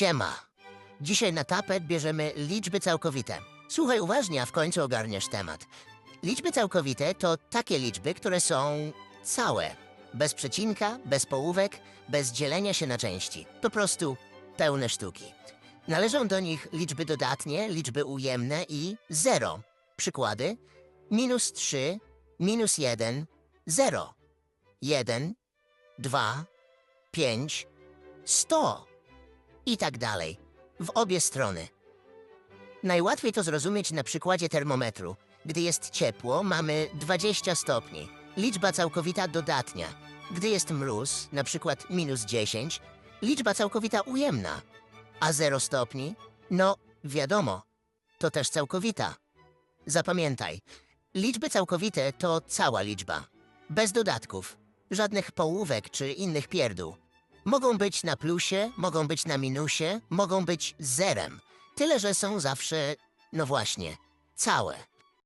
Siema. Dzisiaj na tapet bierzemy liczby całkowite. Słuchaj uważnie, a w końcu ogarniesz temat. Liczby całkowite to takie liczby, które są całe. Bez przecinka, bez połówek, bez dzielenia się na części. Po prostu pełne sztuki. Należą do nich liczby dodatnie, liczby ujemne i zero. Przykłady: minus 3, minus 1, 0. 1, 2, 5, 100 i tak dalej. W obie strony. Najłatwiej to zrozumieć na przykładzie termometru. Gdy jest ciepło, mamy 20 stopni. Liczba całkowita dodatnia. Gdy jest mróz, na przykład minus 10, liczba całkowita ujemna. A 0 stopni? No, wiadomo, to też całkowita. Zapamiętaj, liczby całkowite to cała liczba. Bez dodatków, żadnych połówek czy innych pierdół. Mogą być na plusie, mogą być na minusie, mogą być zerem. Tyle, że są zawsze, no właśnie, całe.